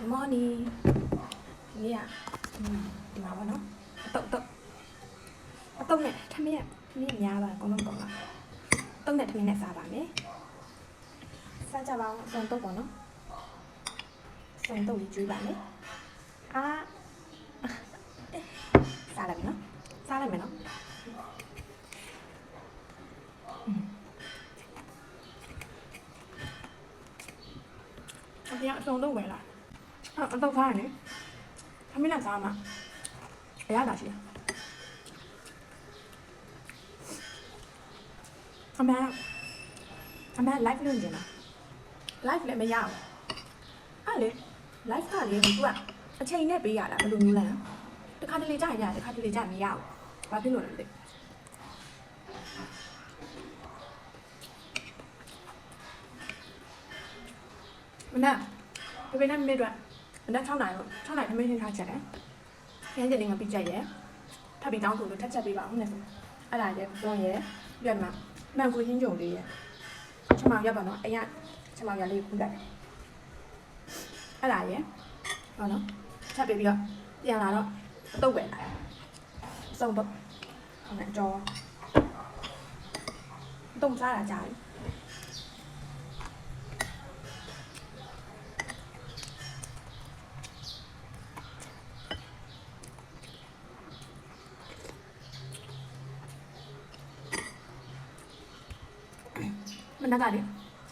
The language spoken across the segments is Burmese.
Good morning ဒီနေ့ကอืมဒီမှာပါနော်အတုတ်တုတ်အတုတ်နဲ့ထမင်းထမင်းများပါအကုန်လုံးကုန်ပါအတုတ်နဲ့ထမင်းနဲ့စားပါမယ်စားကြပါအောင်စုံတုတ်ပေါ့နော်စုံတုတ်လေးကျွေးပါမယ်အာစားလိုက်မယ်နော်စားလိုက်မယ်နော်อืมအပြင်အစုံတုတ်ပဲလား အအတုတ်စားရနေထမင်းနဲ့စားမှာအရသာရှိတယ်အမေအမေ live လုပ်နေလား live လည်းမရဘူးအဲ့လေ live ကလေသူကအချိန်နဲ့ပေးရတာဘယ်လိုမျိုးလဲတခါတလေကြာရင်ရတယ်တခါတလေကြာမရဘူးဘာဖြစ်လို့လဲမသိမနက်ဒီနေ့မိအတွက်မ နက်6နာရီ6နာရီထမင်းချင်းထားချက်တယ်ခင်းကျင်နေငါပြီးချက်ရဲ့ထပ်ပြီးတောင်းဆိုလို့ထက်ချက်ပေးပါဦးနဲ့ဆိုအဲ့ဒါရဲ့ဘုံရဲ့ပြတ်မှာမှန်ကိုချင်းကြုံလေးရဲ့ချက်မောင်ရက်ပါတော့အရင်ချက်မောင်ရလေးခုလိုက်အဲ့ဒါရဲ့ဟောနော်ချက်ပေးပြီးတော့ပြန်လာတော့အတုပ်ပဲလာစုံတော့ဟိုနဲ့ကြောတုံးစားတာကြားတယ် မနက်ကလေ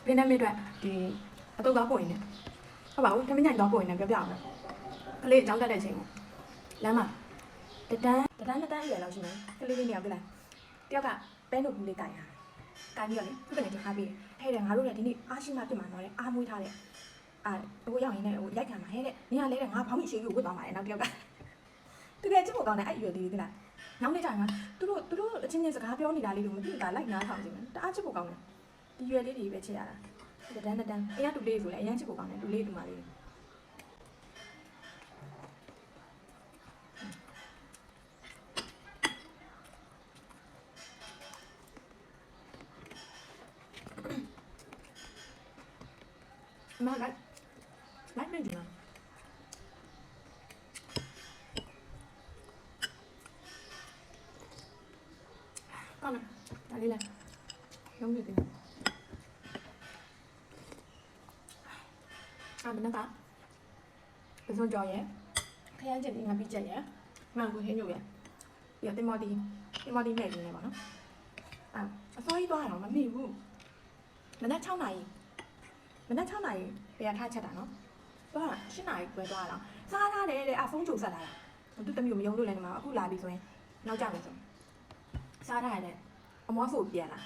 ပြင်းတဲ့မြစ်အတွက်ဒီအတုပ်ကားပို့ရင်ねဟုတ်ပါဘူးထမင်းညိုင်တော့ပို့ရင်လည်းပြောပြအောင်ကလေးကြောင်းတက်တဲ့အချိန်ကိုလမ်းမှာတတန်းတတန်းတတန်းရွယ်လောက်ရှိမယ်ကလေးလေးနေရာပြလိုက်တယောက်ကပဲနုတ်ဘူးလေးတိုင်တာတိုင်ပြီးတော့လေသူ့ကနေထားပြီးဟဲ့တယ်ငါတို့လည်းဒီနေ့အားရှိမှပြစ်မှာတော့လေအားမွေးထားတဲ့အာဟိုရောက်ရင်လည်းဟိုရိုက်ခံမှာဟဲ့တဲ့နင်ကလည်းငါဖောင်းမိရှိကိုဝတ်သွားမှာလေနောက်တယောက်ကတကယ်ချစ်ဖို့ကောင်းတယ်အဲ့အရွယ်လေးတွေသိလားနောက်နေ့ကျရင်သူတို့သူတို့အချင်းချင်းစကားပြောနေတာလေးလို့မသိတာလိုက်နားထောင်ကြည့်မယ်တအားချစ်ဖို့ကောင်းတယ် ဒီရွယ်လေးတွေပဲချစ်ရတာတဒန်းတဒန်းအရင်တူလေးဆိုလည်းအရင်ချစ်ဖို့ကောင်းတယ်တူလေးတူမလေးမလိုက်လိုက်နေကြလားကောင်းတယ်ဒါလေးလိုက်ရုံးနေတယ် အာ မနကပစုံကြော်ရဲ့ခရမ်းကျင်ဒီငါပြီးချက်ရဲ့မှန်ကိုဟင်းညို့ရဲ့ပြီးတော့တင်မော်တီတင်မော်တီနဲ့နေနေပါနော်အာအစိုးရသွားတော့မမိဘူးမနက်6နာရီမနက်6နာရီပြန်ထားချက်တာနော်သွားတာ7နာရီပဲသွားတာစားထားတယ်တဲ့အဖုန်းချုပ်ဆက်လာတာသူတမျိုးမယုံလို့လည်းနေမှာအခုလာပြီဆိုရင်နောက်ကြမယ်ဆိုစားထားရတယ်အမောဆိုပြန်လာ